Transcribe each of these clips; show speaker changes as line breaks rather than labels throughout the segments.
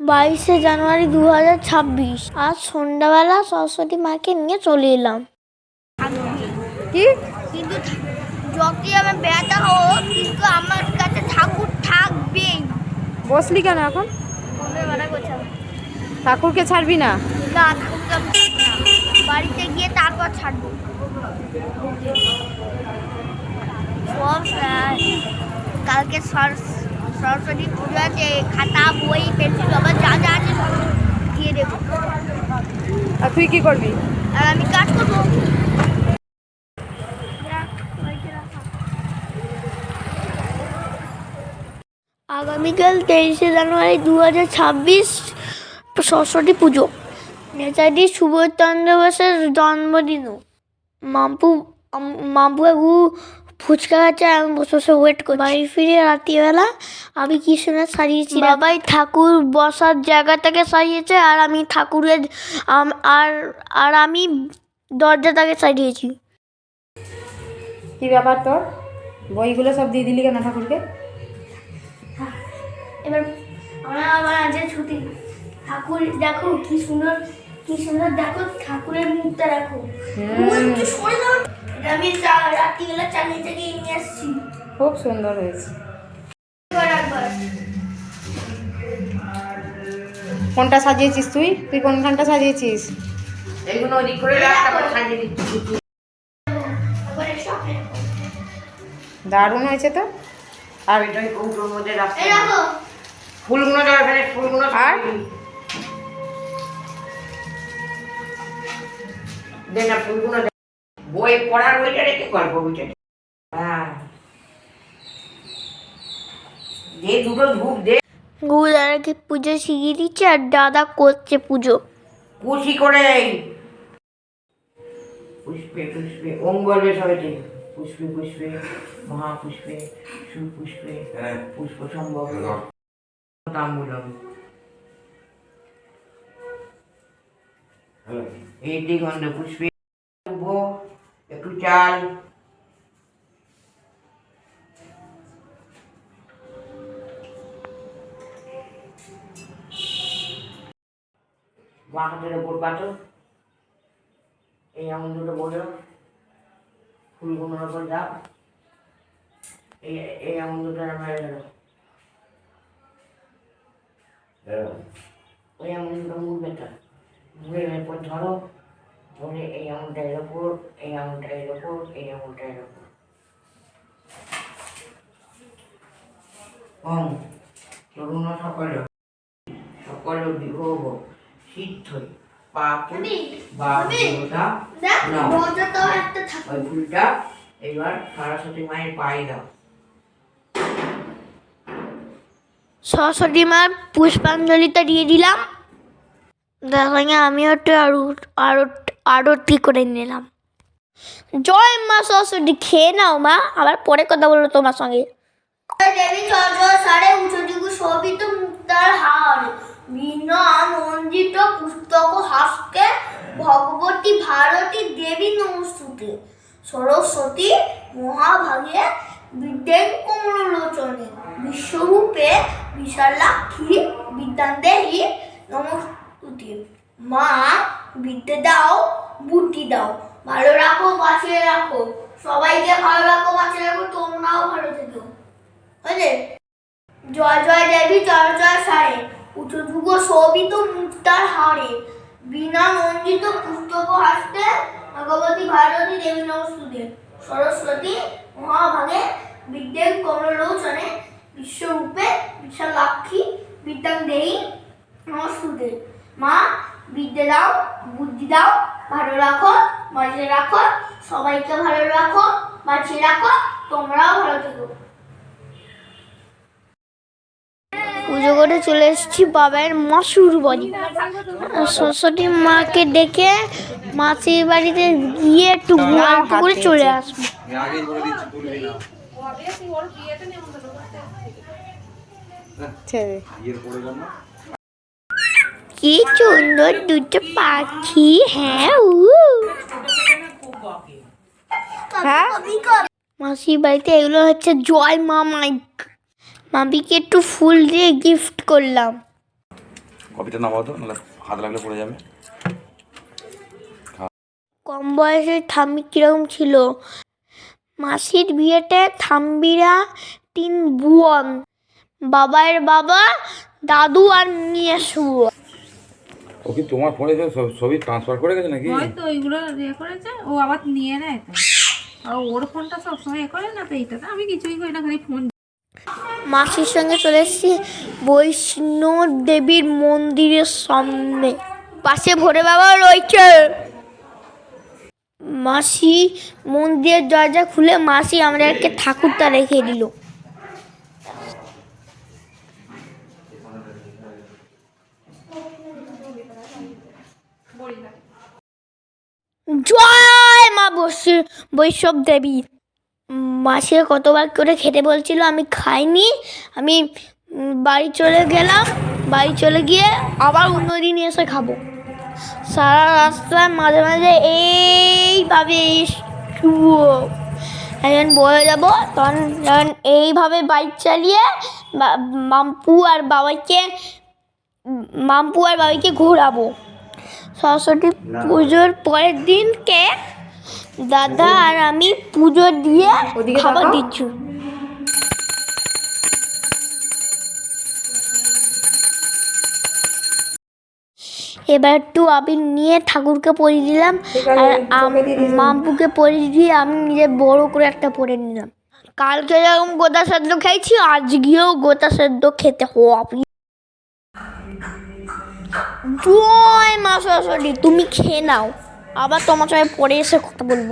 বাইশে জানুয়ারি দু হাজার ছাব্বিশ। আজ সন্ধ্যাবেলা সরস্বতী মাকে নিয়ে চলে এলাম।
কি?
কিন্তু যতই আমি ব্যথা হোক কিন্তু আমার কাছে ঠাকুর থাকবেই।
বসলি কেন এখন। ঠাকুরকে ছাড়বি না?
না ঠাকুরকে আমি ছাড়বো না। বাড়িতে গিয়ে তারপর ছাড়বো। সব স্যার কালকে সর- সরস্বতী পুজো আছে খাতা বই পেন্সিল আবার যা যা আছে সব দিয়ে দেবো।
আর তুই কি করবি?
আর আমি কাজ করব।
আগামীকাল তেইশে জানুয়ারি দু হাজার ছাব্বিশ সরস্বতী পুজো। নেতাজি সুভাষচন্দ্র বোসের জন্মদিনও। মাম্পু মাম্পু ফুচকা খাচ্ছে আমি বসে বসে ওয়েট করি বাড়ি ফিরে রাত্রিবেলা আমি কি শুনে সাজিয়েছি বাবাই ঠাকুর বসার জায়গাটাকে সাজিয়েছে আর আমি ঠাকুরের আর আর আমি দরজাটাকে সাজিয়েছি
কি ব্যাপার তোর? বইগুলো সব দিয়ে দিলি কেন ঠাকুরকে?
এবার আমরা আবার আজকে ছুটি। ঠাকুর দেখো কি সুন্দর কি সুন্দর দেখো ঠাকুরের মুখটা দেখো। আমি রাত্রিবেলা চালিয়ে নিয়ে আসছি।
খুব সুন্দর হয়েছে। কোনটা সাজিয়েছিস তুই? তুই কোনখানটা সাজিয়েছিস?
এইগুলো ওদিক করে রাখ তারপর সাজিয়ে দিচ্ছি। কুচি।
এবার এসো
দারুণ হয়েছে তো।
আর এটা কৌটোর মধ্যে রাখতে ফুলগুলো ফুলগুলো
আর?
ফুলগুলো। বই পড়ার বইটা রেখে গল্প বইটা রেখে। হ্যাঁ। দে দুটো ধূপ দে।
গু দাদাকে পুজো শিখিয়ে দিচ্ছে আর দাদা করছে পুজো।
কুচি করে পুষ্পে পুষ্পে ওম বলবে সবাই দিন পুষ্পে পুষ্পে মহাপুষ্পে সুপুষ্পে পুষ্প সম্ভব তাম্বুলম এই দিগন্ধ পুষ্পে। একটু চাল বাঁ হাতের ওপর পাতো এই এমন দুটো বলো ফুলগুলোর ওপর দাও এই এই এমন দুটো মেরে দাও ওই দুটো মুখ বেটা এরপর ধরো ধরে এই এমনটা এর ওপর এই এমনটা এর ওপর এই এর ওপর ওম তরুণ সকল সকল বিভব সিদ্ধ পাপ বা দেবতা ওই ফুলটা এবার সরস্বতী মায়ের পায়ে দাও
সরস্বতী মার পুষ্পাঞ্জলিটা দিয়ে দিলাম। তার সঙ্গে আমিও একটু আরও আরও আরতি করে নিলাম। জয় মা সরস্বতী, খেয়ে নাও মা। আবার পরে কথা বলল তোমার সঙ্গে। পুস্তক হাসকে ভগবতী ভারতী দেবী নমস্তুতে। সরস্বতী মহাভাগে বিদ্যেন কমলোচনে, বিশ্বরূপে বিশালাক্ষী বিদ্যান্দেহী নমস্তুতি। মা বিদ্যে দাও, বুদ্ধি দাও। ভালো রাখো বাঁচিয়ে রাখো। সবাইকে ভালো রাখো বাঁচিয়ে রাখো, তোমরাও ভালো থেকো। বুঝলে? জয় জয় দেবী জয় জয় সারে। উঁচু যুগ শোভিত মুক্তার হারে। বিনা মঞ্জিত পুস্তক হাসতে ভগবতী ভারতী দেবী নমস্তুতে সরস্বতী মহাভাগে বিদ্যের কমলোচনে বিশ্বরূপে বিশালাক্ষী বিদ্যাং দেহি নমস্তুতে মা, বিদ্যে দাও বুদ্ধি দাও ভালো রাখো বাঁচিয়ে রাখো সবাইকে ভালো রাখো বাঁচিয়ে রাখো তোমরাও ভালো থেকো। পুজো করে চলে এসেছি বাবার মাসুর বাড়ি। আর সরস্বতী মাকে ডেকে মাসির বাড়িতে গিয়ে একটু গল্প করে চলে আসব।
ছেড়ে।
কি সুন্দর দুটো পাখি হ্যাঁ উ।
হ্যাঁ?
মাসির বাড়িতে এগুলো হচ্ছে জয় মা মাইক। মামিকে একটু ফুল দিয়ে গিফট করলাম।
কপিটা নামাও তো নাহলে হাত লাগলে পড়ে যাবে।
কম বয়সে ঠাম্মি কীরকম ছিল? মাসির বিয়েতে থাম্বিরা তিন বুয়ন বাবার বাবা দাদু আর নিয়ে শুভ।
ও কি তোমার ফোনে তো ছবি ট্রান্সফার করে গেছে নাকি?
হয়তো ওইগুলো ইয়ে করেছে ও আবার নিয়ে নেয় তো আর ওর ফোনটা সবসময় এ করে না তো এইটাতে। আমি কিছুই করি না খালি ফোন
মাসির সঙ্গে চলে এসেছি বৈষ্ণব দেবীর মন্দিরের সামনে। পাশে ভোরে বাবা রয়েছে। মাসি মন্দিরের দরজা খুলে মাসি আমাদেরকে ঠাকুরটা রেখে দিল। জয় মা বৈষ্ণ- বৈষ্ণব দেবী। মাসে কতবার করে খেতে বলছিল, আমি খাইনি, আমি বাড়ি চলে গেলাম, বাড়ি চলে গিয়ে আবার অন্যদিন এসে খাব। সারা রাস্তায় মাঝে মাঝে এইভাবে এখন বয়ে যাব, তখন যখন এইভাবে বাইক চালিয়ে মাম্পু আর বাবাইকে, মাম্পু আর বাবাইকে ঘোরাবো। সরস্বতী পুজোর পরের দিনকে দাদা আর আমি পুজো দিয়ে খাবার দিচ্ছি। এবার একটু আবির নিয়ে ঠাকুরকে পরিয়ে দিলাম। আর আম-। মাম্পুকে পরিয়ে দিয়ে আমি নিজে বড় করে একটা পরে নিলাম। কালকে যেরকম গোটা সেদ্ধ খেয়েছি আজকেও গোটা সেদ্ধ খেতে হবে। জয় মা সরস্বতী, তুমি খেয়ে নাও। আবার তোমার সঙ্গে পরে এসে কথা বলব।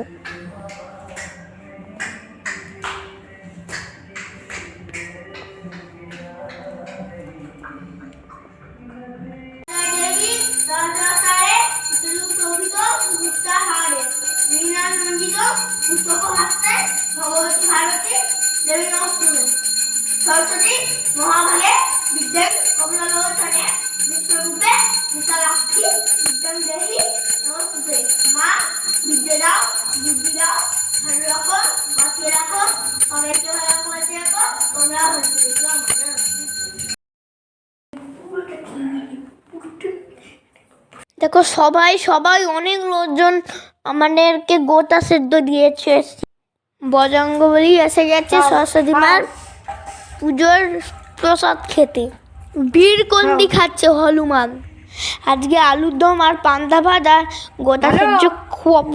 সরস্বতী মহাভাগে বিদ্যান কমলালোচনে বিশ্বরূপে বিশালাক্ষী বিদ্যান দেহি নমস্তে মা বিদ্যে দাও বুদ্ধি দাও ভালো রাখো বাঁচিয়ে রাখো সবাইকে ভালো রাখো বাঁচিয়ে রাখো তোমরা দেখো সবাই সবাই অনেক লোকজন আমাদেরকে গোটা সেদ্ধ দিয়েছে। বজঙ্গ বলি এসে গেছে সরস্বতী মার পুজোর প্রসাদ খেতে। বীরকন্দি খাচ্ছে হনুমান। আজকে আলুর দম আর পান্তা ভাত আর গোটা সেদ্ধ খাব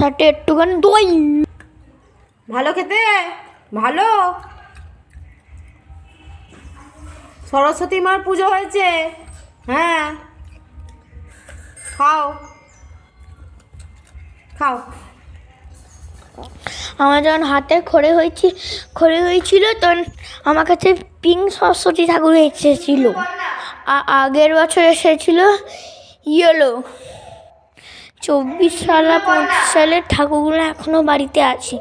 সাথে একটুখানি দই।
ভালো খেতে? ভালো। সরস্বতী মার পুজো হয়েছে। হ্যাঁ। খাও। খাও।
আমার যখন হাতে খড়ে হয়েছি খড়ে হয়েছিল তখন আমার কাছে পিঙ্ক সরস্বতী ঠাকুর এসেছিল। আগের বছর এসেছিল ইয়েলো চব্বিশ সাল আর পঁচিশ সালের ঠাকুরগুলো এখনও বাড়িতে আছে।